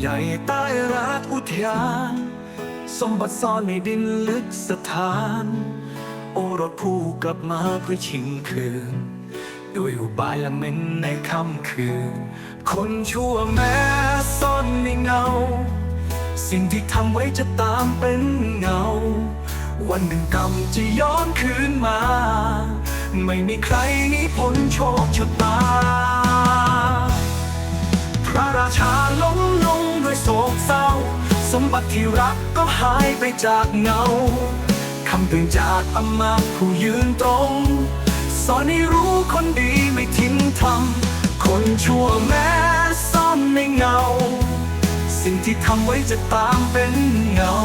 ใหญ่ใต้รักอุทยาน สมบัติซ่อนในดินลึกสถาน โอรสผู้กลับมาเพื่อชิงคืน ด้วยอุบายละเม้นในค่ำคืน คนชั่วแม้ซ่อนในเงา สิ่งที่ทำไว้จะตามเป็นเงา วันหนึ่งกรรมจะย้อนคืนมา ไม่มีใครหนีพ้นโชคชะตาัติที่รักก็หายไปจากเงาคำเตือนจากอำมาผู้ยืนตรง สอนให้รู้คนดีไม่ทิ้งทำคนชั่วแม้ซ่อนในเงา สิ่งที่ทำไว้จะตามเป็นเงา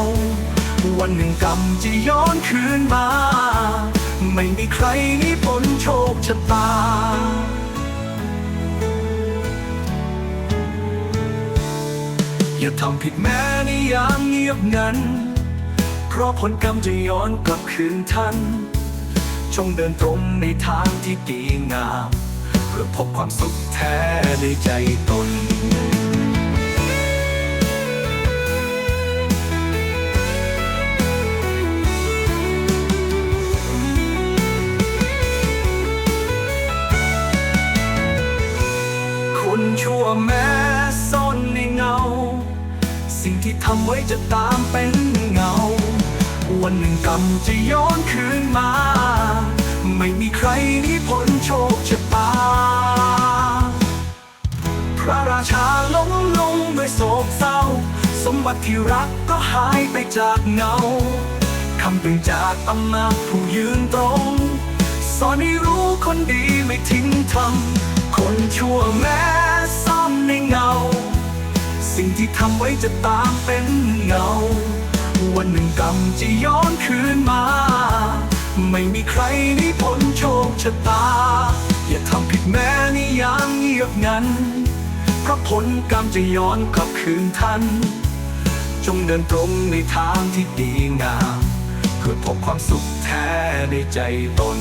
วันหนึ่งกรรมจะย้อนคืนมา ไม่มีใครหนีพ้นโชคชะตา อย่าทำผิดแม้ในยามเงียบงันเพราะผลกรรมจะย้อนกลับคืนท่าน จงเดินตรงในทางที่ดีงาม เพื่อพบความสุขแท้ในใจตนคนชั่วแม้ ที่ทำไว้จะตามเป็นเงา วันหนึ่งกรรมจะย้อนคืนมา ไม่มีใครนีพ้นโชคชะตา พระราชาล้มลงด้วยโศกเศร้า สมบัติที่รักก็หายไปจากเงาคำเตือนจากอำนาจผู้ยืนตรง สอนให้รู้คนดีไม่ทิ้งทำคนชั่วแม้ซ่อนในเงา ที่ทำไว้จะตามเป็นเงา วันหนึ่งกรรมจะย้อนคืนมา ไม่มีใครหนีพ้นโชคชะตา อย่าทำผิดแม้ในยามเงียบงันเพราะผลกรรมจะย้อนกลับคืนท่านจงเดินตรงในทางที่ดีงาม เพื่อพบความสุขแท้ในใจตน